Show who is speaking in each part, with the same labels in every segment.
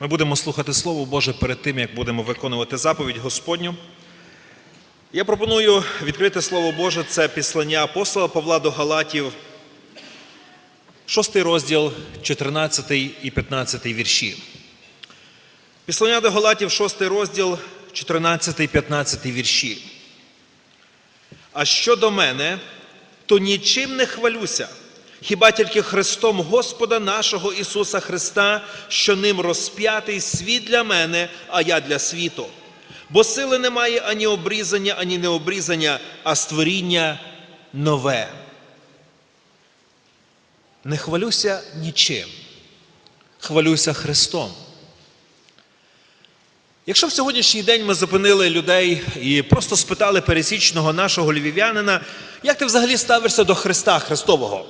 Speaker 1: Ми будемо слухати Слово Боже перед тим, як будемо виконувати заповідь Господню. Я пропоную відкрити Слово Боже, це післання апостола Павла до Галатів, 6 розділ, 14 і 15 вірші. Післання до Галатів, 6 розділ, 14 і 15 вірші. А щодо мене, то нічим не хвалюся, хіба тільки Христом Господа нашого Ісуса Христа, що ним розп'ятий світ для мене, а я для світу. Бо сили немає ані обрізання, ані необрізання, а створіння нове. Не хвалюся нічим, хвалюся Христом. Якщо в сьогоднішній день ми зупинили людей і просто спитали пересічного нашого львів'янина, як ти взагалі ставишся до Христа Христового?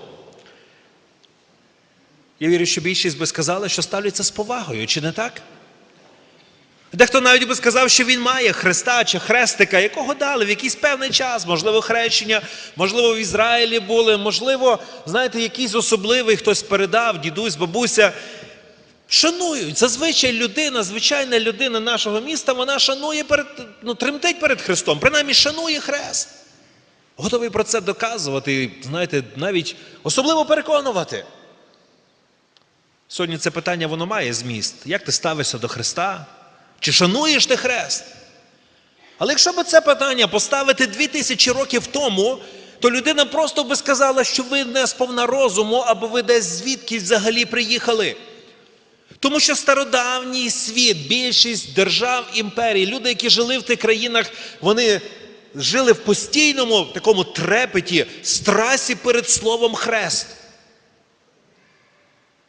Speaker 1: Я вірю, що більшість би сказали, що ставляться з повагою, чи не так? Дехто навіть би сказав, що він має Христа чи хрестика, якого дали в якийсь певний час, можливо, хрещення, можливо, в Ізраїлі були, можливо, знаєте, якийсь особливий хтось передав, дідусь, бабуся. Шанують. Зазвичай людина, звичайна людина нашого міста, вона шанує перед, ну, тремтить перед Христом, принаймні шанує хрест. Готовий про це доказувати, знаєте, навіть особливо переконувати. Сьогодні це питання воно має зміст. Як ти ставишся до Христа? Чи шануєш ти хрест? Але якщо б це питання поставити дві тисячі років тому, то людина просто би сказала, що ви не сповна розуму, або ви десь звідки взагалі приїхали. Тому що стародавній світ, більшість держав імперії, люди, які жили в тих країнах, вони жили в постійному такому трепеті, страсі перед словом хрест.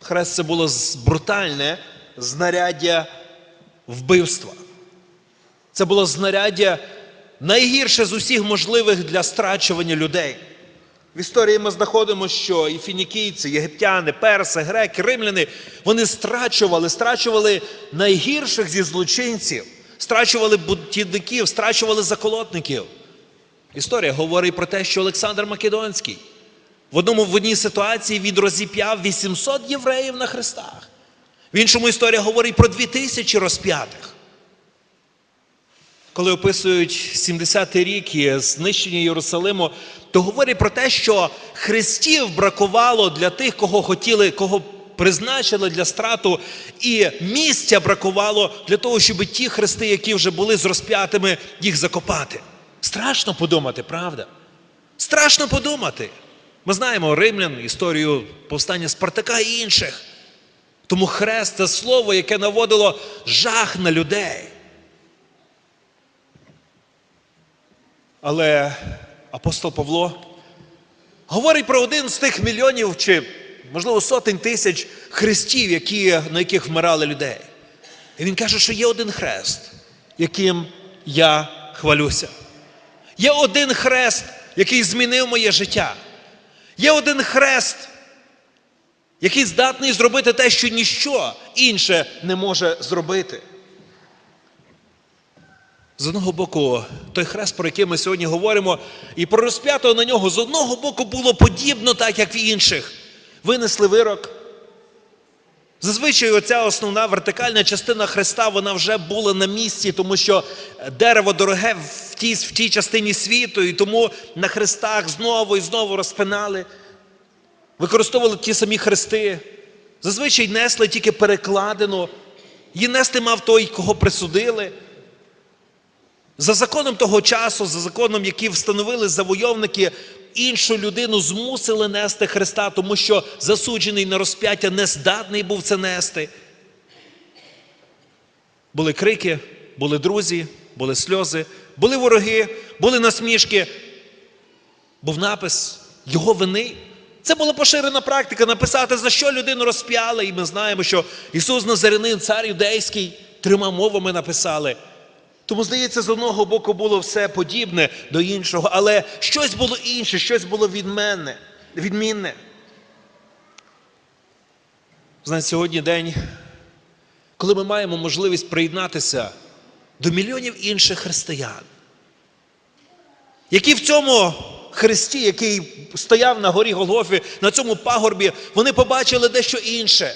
Speaker 1: Хрест це було брутальне знаряддя вбивства. Це було знаряддя найгірше з усіх можливих для страчування людей. В історії ми знаходимо, що і фінікійці, єгиптяни, перси, греки, римляни, вони страчували, страчували найгірших зі злочинців, страчували будівників, страчували заколотників. Історія говорить про те, що Олександр Македонський в одному в одній ситуації він розіп'яв 800 євреїв на хрестах. В іншому історія говорить про 2000 розп'ятих. Коли описують 70-й рік і знищення Єрусалиму, то говорять про те, що хрестів бракувало для тих, кого хотіли, кого призначили для страту, і місця бракувало для того, щоб ті хрести, які вже були з розп'ятими, їх закопати. Страшно подумати, правда? Страшно подумати. Ми знаємо римлян, історію повстання Спартака і інших. Тому хрест це слово, яке наводило жах на людей. Але апостол Павло говорить про один з тих мільйонів чи, можливо, сотень тисяч хрестів, які, на яких вмирали людей. І він каже, що є один хрест, яким я хвалюся. Є один хрест, який змінив моє життя. Є один хрест, який здатний зробити те, що ніщо інше не може зробити. З одного боку, той хрест, про який ми сьогодні говоримо, і про розп'ятого на нього, з одного боку, було подібно, так як в інших. Винесли вирок. Зазвичай оця основна вертикальна частина хреста вона вже була на місці, тому що дерево дороге в тій, в тій частині світу, і тому на хрестах знову і знову розпинали, використовували ті самі хрести. Зазвичай несли тільки перекладину. Її нести мав той, кого присудили. За законом того часу, за законом, який встановили завойовники, іншу людину змусили нести Христа, тому що засуджений на розп'яття не здатний був це нести. Були крики, були друзі, були сльози, були вороги, були насмішки. Був напис його вини. Це була поширена практика написати, за що людину розп'яли. І ми знаємо, що Ісус Назарянин, цар юдейський, трьома мовами написали. Тому, здається, з одного боку було все подібне до іншого, але щось було інше, щось було від мене, відмінне. Знаєте, сьогодні день, коли ми маємо можливість приєднатися до мільйонів інших християн, які в цьому хресті, який стояв на горі Голгофі, на цьому пагорбі, вони побачили дещо інше.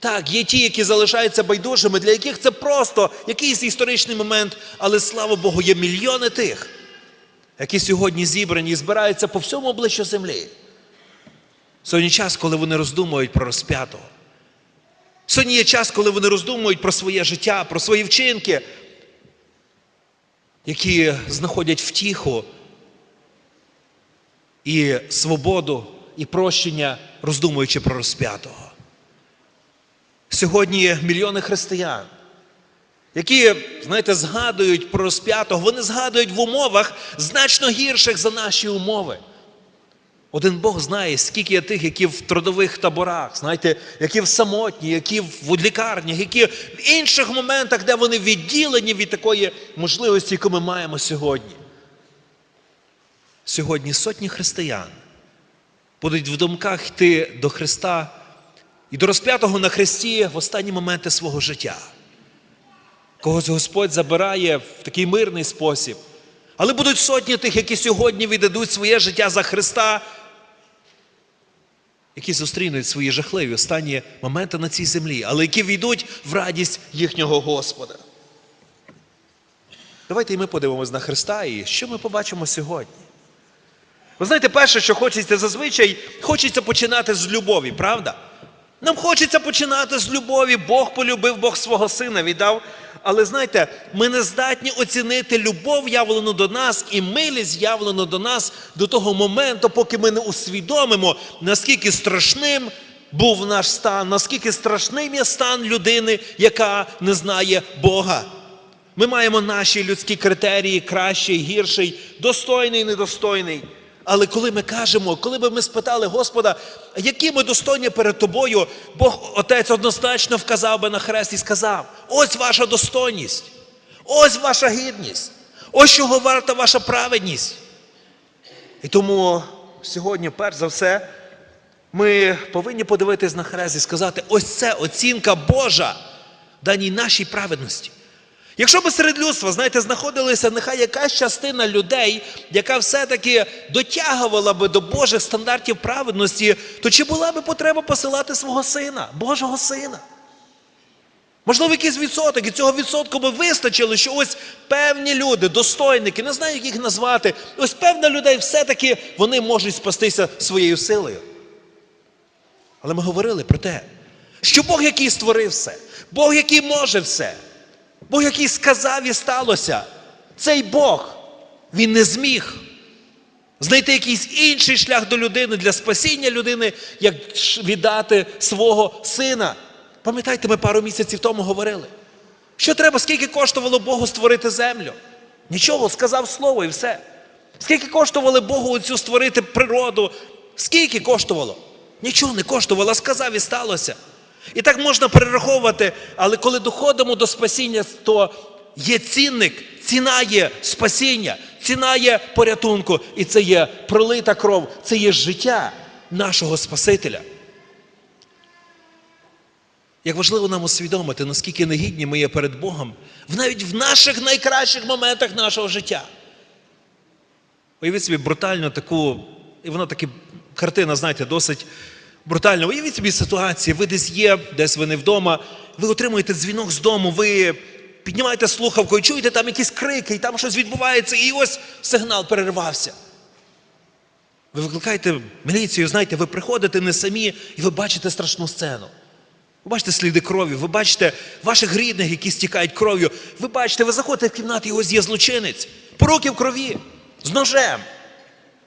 Speaker 1: Так, є ті, які залишаються байдужими, для яких це просто якийсь історичний момент, але слава Богу, є мільйони тих, які сьогодні зібрані і збираються по всьому обличчю землі. Сьогодні час, коли вони роздумують про розп'ятого. Сьогодні є час, коли вони роздумують про своє життя, про свої вчинки, які знаходять втіху і свободу, і прощення, роздумуючи про розп'ятого. Сьогодні мільйони християн, які, знаєте, згадують про розп'ятого, вони згадують в умовах значно гірших за наші умови. Один Бог знає, скільки є тих, які в трудових таборах, знаєте, які в самотні, які в лікарнях, які в інших моментах, де вони відділені від такої можливості, яку ми маємо сьогодні. Сьогодні сотні християн будуть в думках йти до Христа і до розп'ятого на Христі в останні моменти свого життя. Когось Господь забирає в такий мирний спосіб. Але будуть сотні тих, які сьогодні віддадуть своє життя за Христа, які зустрінуть свої жахливі останні моменти на цій землі, але які війдуть в радість їхнього Господа. Давайте і ми подивимось на Христа і що ми побачимо сьогодні. Ви знаєте, перше, що хочеться зазвичай, хочеться починати з любові, правда? Нам хочеться починати з любові. Бог полюбив, Бог свого сина віддав. Але знаєте, ми не здатні оцінити любов, явлену до нас, і милість явлену до нас до того моменту, поки ми не усвідомимо, наскільки страшним був наш стан, наскільки страшним є стан людини, яка не знає Бога. Ми маємо наші людські критерії, кращий, гірший, достойний, недостойний. Але коли ми кажемо, коли би ми спитали Господа, які ми достойні перед тобою, Бог Отець однозначно вказав би на хрест і сказав: ось ваша достойність, ось ваша гідність, ось чого варта ваша праведність. І тому сьогодні, перш за все, ми повинні подивитись на хрест і сказати: ось це оцінка Божа даній нашій праведності. Якщо б серед людства, знаєте, знаходилася нехай якась частина людей, яка все-таки дотягувала би до Божих стандартів праведності, то чи була би потреба посилати свого сина, Божого сина? Можливо, якийсь відсоток, і цього відсотку би вистачило, що ось певні люди, достойники, не знаю, як їх назвати, ось певна людей все-таки вони можуть спастися своєю силою. Але ми говорили про те, що Бог, який створив все, Бог, який може все. Бог, який сказав і сталося, цей Бог, він не зміг знайти якийсь інший шлях до людини для спасіння людини, як віддати свого сина. Пам'ятаєте, ми пару місяців тому говорили. Що треба, скільки коштувало Богу створити землю? Нічого, сказав слово і все. Скільки коштувало Богу оцю створити природу? Скільки коштувало? Нічого не коштувало, сказав і сталося. І так можна перераховувати, але коли доходимо до спасіння, то є цінник, ціна є спасіння, ціна є порятунку, і це є пролита кров, це є життя нашого Спасителя. Як важливо нам усвідомити, наскільки негідні ми є перед Богом, навіть в наших найкращих моментах нашого життя. Уявіть собі брутальну таку, і вона таки картина, знаєте, досить брутально. Уявіть собі ситуацію, ви десь є, десь ви не вдома, ви отримуєте дзвінок з дому, ви піднімаєте слухавку і чуєте там якісь крики, і там щось відбувається, і ось сигнал перервався. Ви викликаєте міліцію, знаєте, ви приходите не самі, і ви бачите страшну сцену. Ви бачите сліди крові, ви бачите ваших рідних, які стікають кров'ю. Ви бачите, ви заходите в кімнату, ось є злочинець, поруки в крові, з ножем.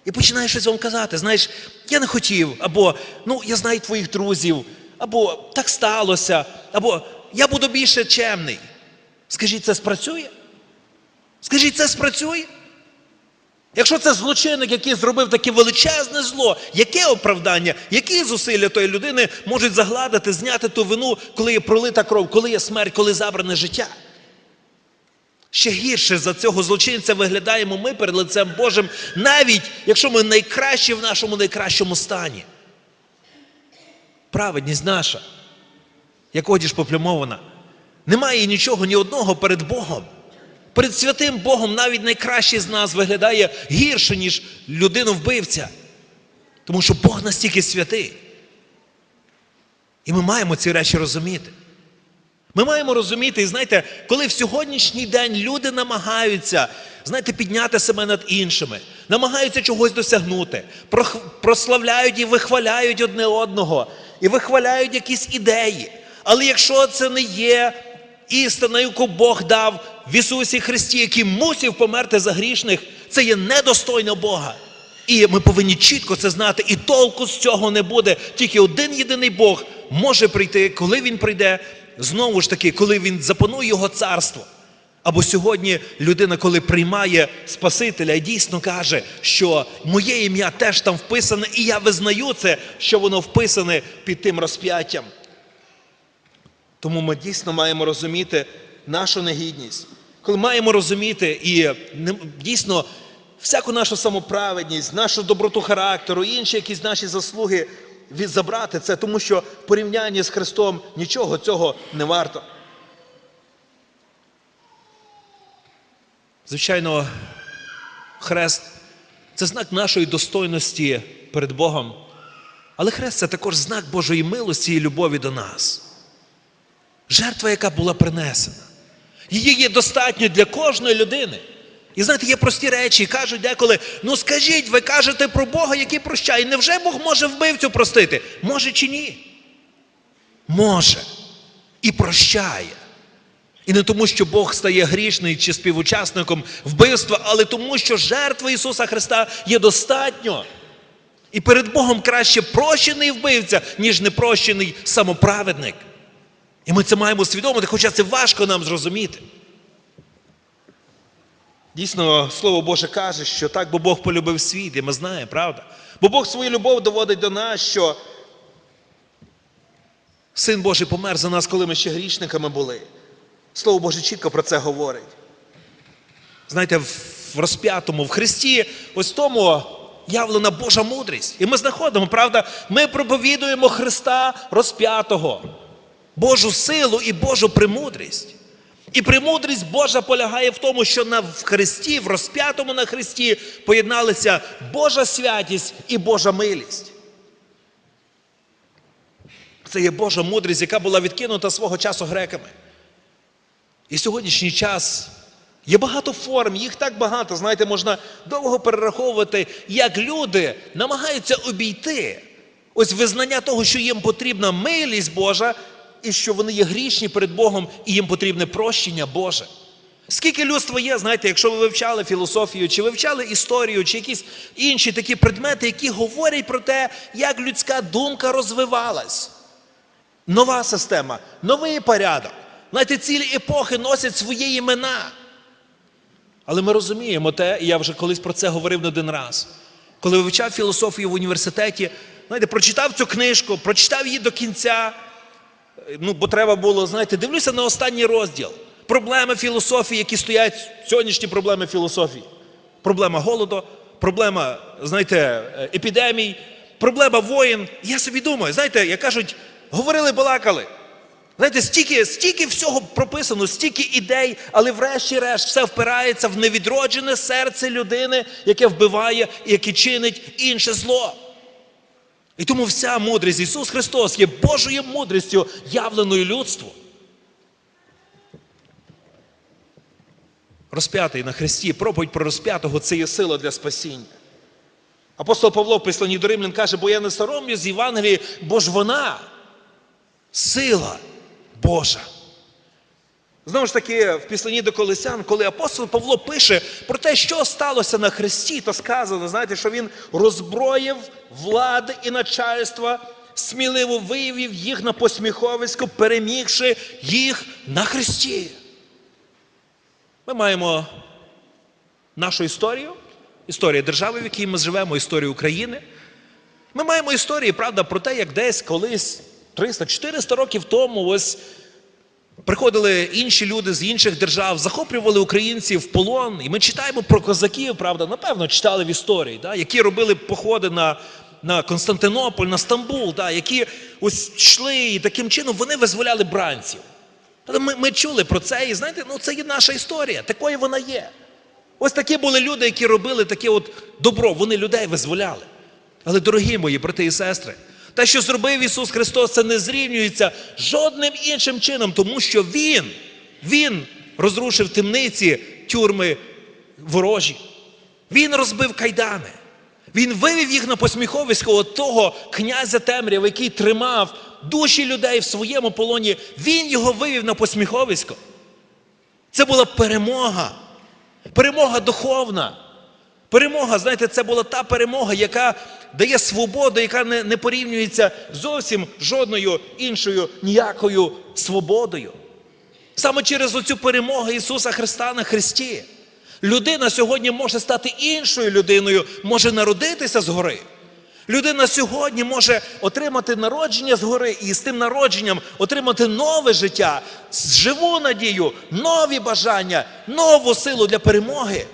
Speaker 1: І починає щось вам казати, знаєш, я не хотів, або ну, я знаю твоїх друзів, або так сталося, або я буду більше чемний. Скажіть, це спрацює? Скажіть, це спрацює? Якщо це злочинник, який зробив таке величезне зло, яке оправдання, які зусилля тої людини можуть загладити, зняти ту вину, коли є пролита кров, коли є смерть, коли забране життя? Ще гірше за цього злочинця виглядаємо ми перед лицем Божим, навіть якщо ми найкращі в нашому найкращому стані. Праведність наша, як одіж поплямована, немає нічого ні одного перед Богом. Перед святим Богом навіть найкращий з нас виглядає гірше, ніж людину-вбивця. Тому що Бог настільки святий. І ми маємо ці речі розуміти. Ми маємо розуміти, і знаєте, коли в сьогоднішній день люди намагаються, знаєте, підняти себе над іншими, намагаються чогось досягнути, прославляють і вихваляють одне одного, і вихваляють якісь ідеї. Але якщо це не є істина, яку Бог дав в Ісусі Христі, який мусив померти за грішних, це є недостойно Бога. І ми повинні чітко це знати, і толку з цього не буде. Тільки один єдиний Бог може прийти, коли він прийде, знову ж таки, коли він запанує його царство. Або сьогодні людина, коли приймає Спасителя дійсно каже, що моє ім'я теж там вписане, і я визнаю це, що воно вписане під тим розп'яттям. Тому ми дійсно маємо розуміти нашу негідність. Коли маємо розуміти і дійсно всяку нашу самоправедність, нашу доброту характеру, інші якісь наші заслуги забрати це, тому що в порівнянні з Христом нічого цього не варто. Звичайно, хрест це знак нашої достойності перед Богом. Але хрест це також знак Божої милості і любові до нас. Жертва, яка була принесена. Її є достатньо для кожної людини. І знаєте, є прості речі, кажуть деколи: ну скажіть, ви кажете про Бога, який прощає. Невже Бог може вбивцю простити? Може чи ні? Може. І прощає. І не тому, що Бог стає грішний чи співучасником вбивства, але тому, що жертва Ісуса Христа є достатньо. І перед Богом краще прощений вбивця, ніж непрощений самоправедник. І ми це маємо усвідомити, хоча це важко нам зрозуміти. Дійсно, Слово Боже каже, що так, бо Бог полюбив світ, і ми знаємо, правда? Бо Бог свою любов доводить до нас, що Син Божий помер за нас, коли ми ще грішниками були. Слово Боже чітко про це говорить. Знаєте, в розп'ятому, в Христі, ось тому явлена Божа мудрість. І ми знаходимо, правда, ми проповідуємо Христа розп'ятого, Божу силу і Божу премудрість. І премудрість Божа полягає в тому, що на в Христі, в розп'ятому на Христі, поєдналися Божа святість і Божа милість. Це є Божа мудрість, яка була відкинута свого часу греками. І сьогоднішній час є багато форм, їх так багато, знаєте, можна довго перераховувати, як люди намагаються обійти ось визнання того, що їм потрібна милість Божа, і що вони є грішні перед Богом, і їм потрібне прощення Боже. Скільки людства є, знаєте, якщо ви вивчали філософію, чи вивчали історію, чи якісь інші такі предмети, які говорять про те, як людська думка розвивалась. Нова система, новий порядок. Знаєте, цілі епохи носять свої імена. Але ми розуміємо те, і я вже колись про це говорив не один раз. Коли вивчав філософію в університеті, знаєте, прочитав цю книжку, прочитав її до кінця. Ну, бо треба було, знаєте, дивлюся на останній розділ. Проблеми філософії, які стоять, сьогоднішні проблеми філософії. Проблема голоду, проблема, знаєте, епідемій, проблема воїн. Я собі думаю, знаєте, як кажуть, говорили, балакали. Знаєте, стільки, стільки всього прописано, стільки ідей, але врешті-решт все впирається в невідроджене серце людини, яке вбиває і яке чинить інше зло. І тому вся мудрість Ісус Христос є Божою мудрістю, явленою людству. Розп'ятий на Христі, проповідь про розп'ятого це є сила для спасіння. Апостол Павло в посланні до Римлян каже, бо я не соромлюсь з Євангелії, бо ж вона сила Божа. Знову ж таки, в післанні до Колесян, коли апостол Павло пише про те, що сталося на Христі, то сказано, знаєте, що він роззброїв влади і начальства, сміливо виявив їх на посміховисько, перемігши їх на Христі. Ми маємо нашу історію, історію держави, в якій ми живемо, історію України. Ми маємо історії, правда, про те, як десь колись 300-400 років тому ось приходили інші люди з інших держав, захоплювали українців в полон. І ми читаємо про козаків, правда, напевно, читали в історії, да, які робили походи на, на Константинополь, на Стамбул, да, які ось йшли і таким чином вони визволяли бранців. Ми, ми чули про це, і знаєте, ну це є наша історія, такою вона є. Ось такі були люди, які робили таке от добро, вони людей визволяли. Але, дорогі мої брати і сестри, Те, що зробив Ісус Христос, це не зрівнюється жодним іншим чином, тому що Він, Він розрушив темниці, тюрми ворожі. Він розбив кайдани. Він вивів їх на посміховисько от того князя темряв, який тримав душі людей в своєму полоні. Він його вивів на посміховисько. Це була перемога. Перемога духовна. Перемога, знаєте, це була та перемога, яка дає свободу, яка не, не порівнюється зовсім жодною іншою ніякою свободою. Саме через оцю перемогу Ісуса Христа на Христі. Людина сьогодні може стати іншою людиною, може народитися згори. Людина сьогодні може отримати народження згори і з тим народженням отримати нове життя, живу надію, нові бажання, нову силу для перемоги.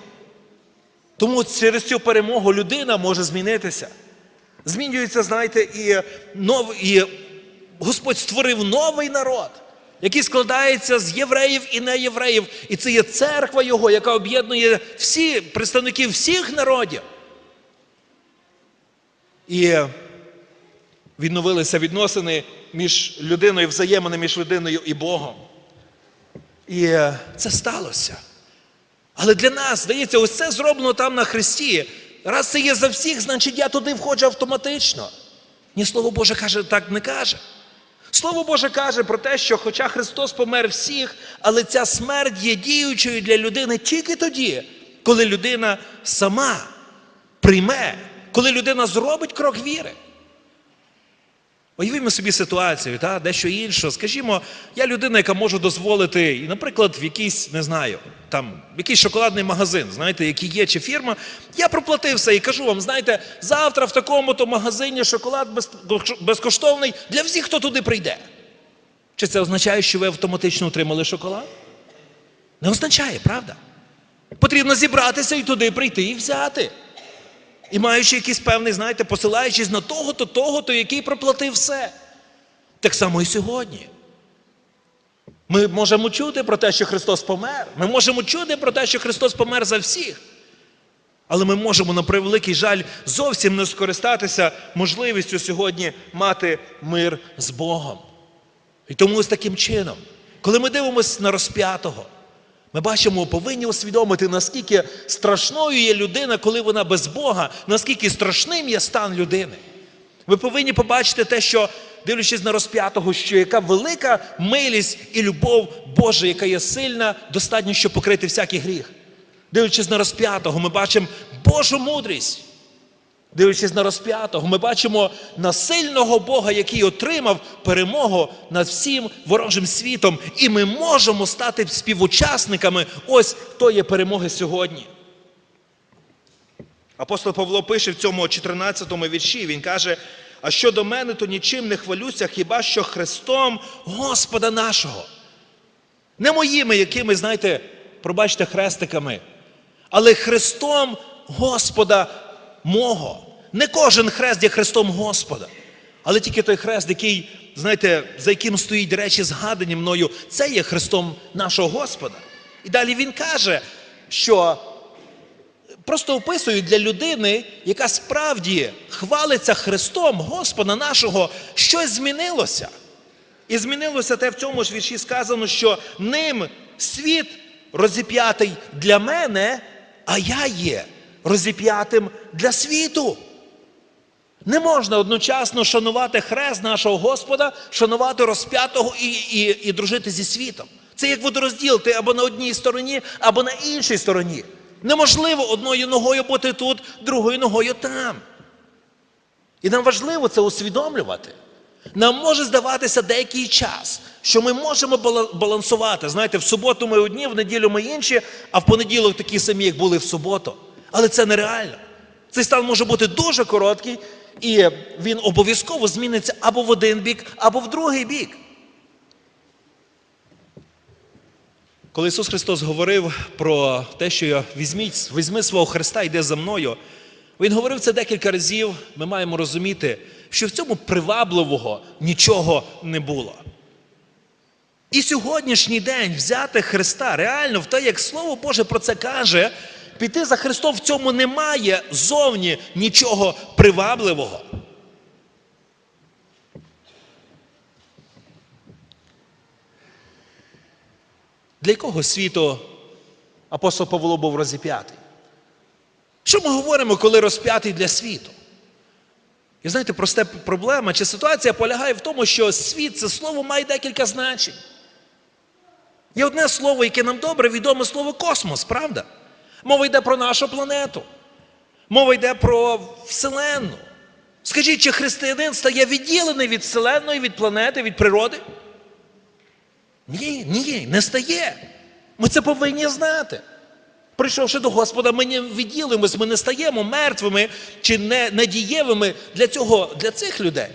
Speaker 1: Тому через цю перемогу людина може змінитися. Змінюється, знаєте, і, нов, і Господь створив новий народ, який складається з євреїв і неєвреїв. І це є церква Його, яка об'єднує всі представників всіх народів. І відновилися відносини між людиною, взаємини між людиною і Богом. І це сталося. Але для нас, здається, ось це зроблено там на Христі. Раз це є за всіх, значить я туди входжу автоматично. Ні, Слово Боже каже, так не каже. Слово Боже каже про те, що хоча Христос помер всіх, але ця смерть є діючою для людини тільки тоді, коли людина сама прийме, коли людина зробить крок віри. Уявімо собі ситуацію, та, дещо інше. Скажімо, я людина, яка може дозволити, наприклад, в якийсь, не знаю, там, в якийсь шоколадний магазин, знаєте, який є, чи фірма, я проплатив все і кажу вам, знаєте, завтра в такому-то магазині шоколад без, безкоштовний для всіх, хто туди прийде. Чи це означає, що ви автоматично отримали шоколад? Не означає, правда? Потрібно зібратися і туди прийти і взяти. І маючи якийсь певний, знаєте, посилаючись на того-то, того-то, який проплатив все. Так само і сьогодні. Ми можемо чути про те, що Христос помер. Ми можемо чути про те, що Христос помер за всіх. Але ми можемо, на превеликий жаль, зовсім не скористатися можливістю сьогодні мати мир з Богом. І тому ось таким чином, коли ми дивимося на розп'ятого, ми бачимо, повинні усвідомити, наскільки страшною є людина, коли вона без Бога, наскільки страшним є стан людини. Ви повинні побачити те, що, дивлячись на розп'ятого, що яка велика милість і любов Божа, яка є сильна, достатньо, щоб покрити всякий гріх. Дивлячись на розп'ятого, ми бачимо Божу мудрість. Дивлячись на розп'ятого, ми бачимо насильного Бога, який отримав перемогу над всім ворожим світом, і ми можемо стати співучасниками ось тої перемоги сьогодні. Апостол Павло пише в цьому 14 му вірші, він каже: а щодо мене, то нічим не хвалюся, хіба що Христом Господа нашого. Не моїми, якими, знаєте, пробачте, хрестиками, але Христом Господа мого. Не кожен хрест є хрестом Господа, але тільки той хрест, який, знаєте, за яким стоїть речі, згадані мною, це є хрестом нашого Господа. І далі він каже, що просто описують для людини, яка справді хвалиться Христом Господа нашого, щось змінилося. І змінилося те в цьому ж вірші сказано, що ним світ розіп'ятий для мене, а я є розіп'ятим для світу. Не можна одночасно шанувати хрест нашого Господа, шанувати розп'ятого і, і, і дружити зі світом. Це як водорозділ, ти або на одній стороні, або на іншій стороні. Неможливо одною ногою бути тут, другою ногою там. І нам важливо це усвідомлювати. Нам може здаватися деякий час, що ми можемо балансувати. Знаєте, в суботу ми одні, в неділю ми інші, а в понеділок такі самі, як були в суботу. Але це нереально. Цей стан може бути дуже короткий, і він обов'язково зміниться або в один бік, або в другий бік. Коли Ісус Христос говорив про те, що візьміть, візьми свого Христа, йде за мною, Він говорив це декілька разів. Ми маємо розуміти, що в цьому привабливого нічого не було. І сьогоднішній день взяти Христа реально в те, як Слово Боже про це каже, Піти за Христом в цьому немає зовні нічого привабливого. Для якого світу апостол Павло був розіп'ятий? Що ми говоримо, коли розп'ятий для світу? І знаєте, просте проблема чи ситуація полягає в тому, що світ це слово має декілька значень. Є одне слово, яке нам добре, відоме слово космос, правда? Мова йде про нашу планету. Мова йде про Вселенну. Скажіть, чи християнин стає відділений від Вселенної, від планети, від природи? Ні, ні, не стає. Ми це повинні знати. Прийшовши до Господа, ми не відділимось, ми не стаємо мертвими чи не, недієвими для, цього, для цих людей.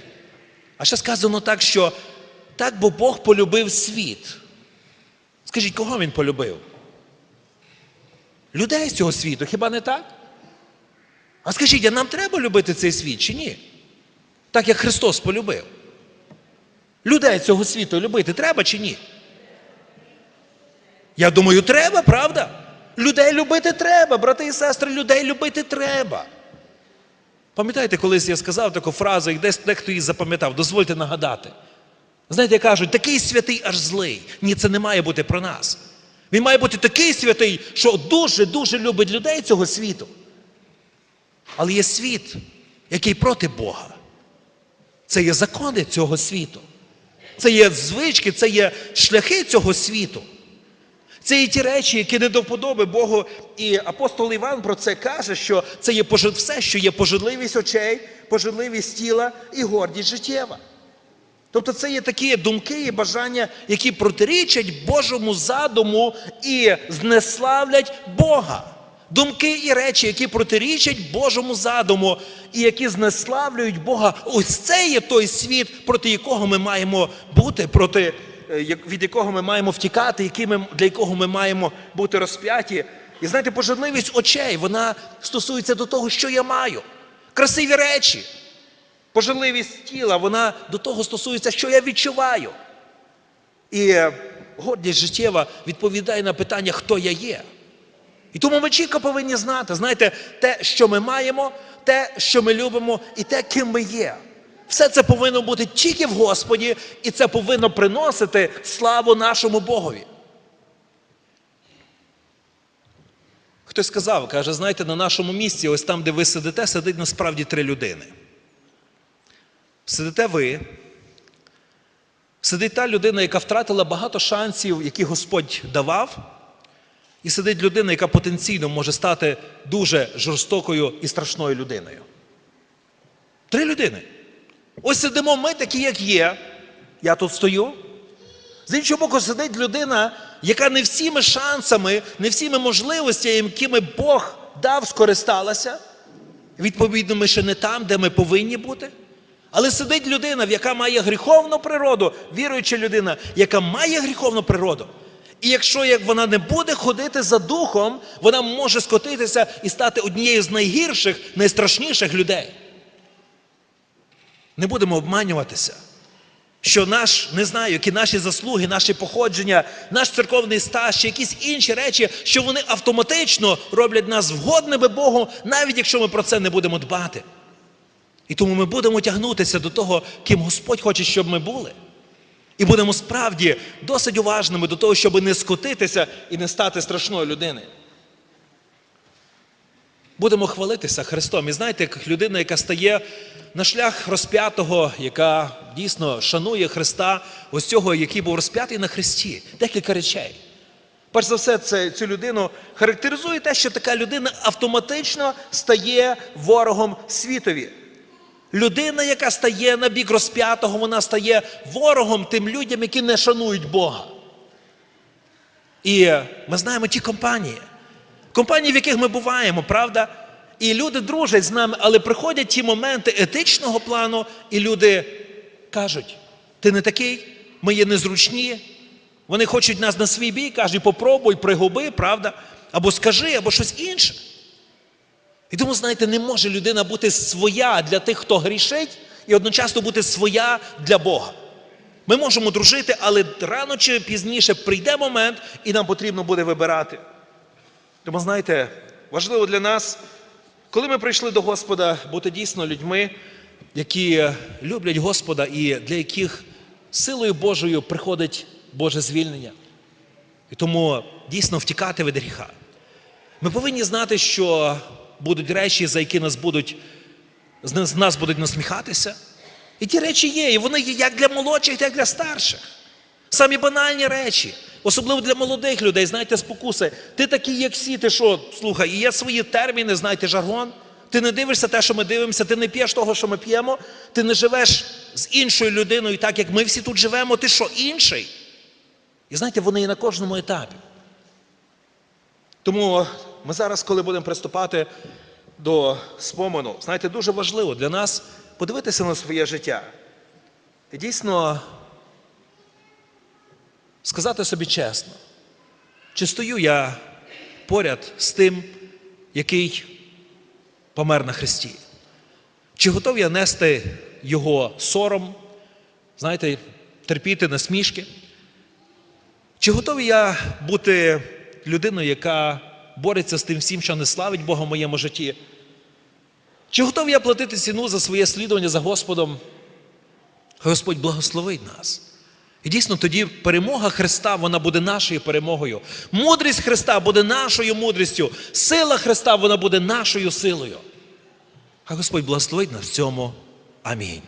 Speaker 1: А ще сказано так, що так бо Бог полюбив світ. Скажіть, кого він полюбив? Людей з цього світу, хіба не так? А скажіть, а нам треба любити цей світ чи ні? Так як Христос полюбив. Людей цього світу любити треба чи ні? Я думаю, треба, правда? Людей любити треба, брати і сестри, людей любити треба. Пам'ятаєте, колись я сказав таку фразу, і десь дехто її запам'ятав, дозвольте нагадати. Знаєте, кажуть, такий святий аж злий. Ні, це не має бути про нас. Він має бути такий святий, що дуже-дуже любить людей цього світу. Але є світ, який проти Бога. Це є закони цього світу. Це є звички, це є шляхи цього світу. Це є ті речі, які не до вподоби Богу. І апостол Іван про це каже, що це є все, що є пожадливість очей, пожадливість тіла і гордість життєва. Тобто це є такі думки і бажання, які протирічать Божому задуму і знеславлять Бога. Думки і речі, які протирічать Божому задуму і які знеславлюють Бога. Ось це є той світ, проти якого ми маємо бути, проти, від якого ми маємо втікати, які ми, для якого ми маємо бути розп'яті. І знаєте, пожадливість очей, вона стосується до того, що я маю. Красиві речі. Пожалливість тіла, вона до того стосується, що я відчуваю. І гордість життєва відповідає на питання, хто я є. І тому ми чітко повинні знати, знаєте, те, що ми маємо, те, що ми любимо, і те, ким ми є. Все це повинно бути тільки в Господі, і це повинно приносити славу нашому Богові. Хтось сказав, каже, знаєте, на нашому місці, ось там, де ви сидите, сидить насправді три людини. Сидите ви, сидить та людина, яка втратила багато шансів, які Господь давав, і сидить людина, яка потенційно може стати дуже жорстокою і страшною людиною. Три людини. Ось сидимо ми такі, як є. Я тут стою. З іншого боку, сидить людина, яка не всіми шансами, не всіми можливостями, якими Бог дав, скористалася. Відповідно, ми ще не там, де ми повинні бути. Але сидить людина, яка має гріховну природу, віруюча людина, яка має гріховну природу. І якщо як вона не буде ходити за духом, вона може скотитися і стати однією з найгірших, найстрашніших людей. Не будемо обманюватися, що наш, не знаю, які наші заслуги, наші походження, наш церковний стаж чи якісь інші речі, що вони автоматично роблять нас вгодними Богу, навіть якщо ми про це не будемо дбати. І тому ми будемо тягнутися до того, ким Господь хоче, щоб ми були. І будемо справді досить уважними до того, щоб не скотитися і не стати страшною людиною. Будемо хвалитися Христом. І знаєте, як людина, яка стає на шлях розп'ятого, яка дійсно шанує Христа, ось цього, який був розп'ятий на Христі. Декілька речей. Перш за все, це, цю людину характеризує те, що така людина автоматично стає ворогом світові. Людина, яка стає на бік розп'ятого, вона стає ворогом тим людям, які не шанують Бога. І ми знаємо ті компанії, компанії, в яких ми буваємо, правда? І люди дружать з нами, але приходять ті моменти етичного плану, і люди кажуть: ти не такий, ми є незручні. Вони хочуть нас на свій бій, кажуть, попробуй, пригуби, правда? Або скажи, або щось інше. І тому, знаєте, не може людина бути своя для тих, хто грішить, і одночасно бути своя для Бога. Ми можемо дружити, але рано чи пізніше прийде момент, і нам потрібно буде вибирати. Тому, знаєте, важливо для нас, коли ми прийшли до Господа, бути дійсно людьми, які люблять Господа і для яких силою Божою приходить Боже звільнення. І тому дійсно втікати від гріха. Ми повинні знати, що будуть речі, за які нас будуть, з нас- будуть насміхатися. І ті речі є, і вони є як для молодших, так і для старших. Самі банальні речі, особливо для молодих людей, знаєте, спокуси. Ти такий, як всі, ти що, слухай, і є свої терміни, знаєте, жаргон. Ти не дивишся те, що ми дивимося, ти не п'єш того, що ми п'ємо, ти не живеш з іншою людиною, так як ми всі тут живемо, ти що, інший? І знаєте, вони є на кожному етапі. Тому ми зараз, коли будемо приступати до спомену, знаєте, дуже важливо для нас подивитися на своє життя. І дійсно сказати собі чесно, чи стою я поряд з тим, який помер на Христі? Чи готов я нести його сором, знаєте, терпіти насмішки? Чи готовий я бути людиною, яка бореться з тим всім, що не славить Бога в моєму житті? Чи готовий я платити ціну за своє слідування за Господом? Господь благословить нас. І дійсно тоді перемога Христа вона буде нашою перемогою. Мудрість Христа буде нашою мудрістю. Сила Христа вона буде нашою силою. Хай Господь благословить нас в цьому. Амінь.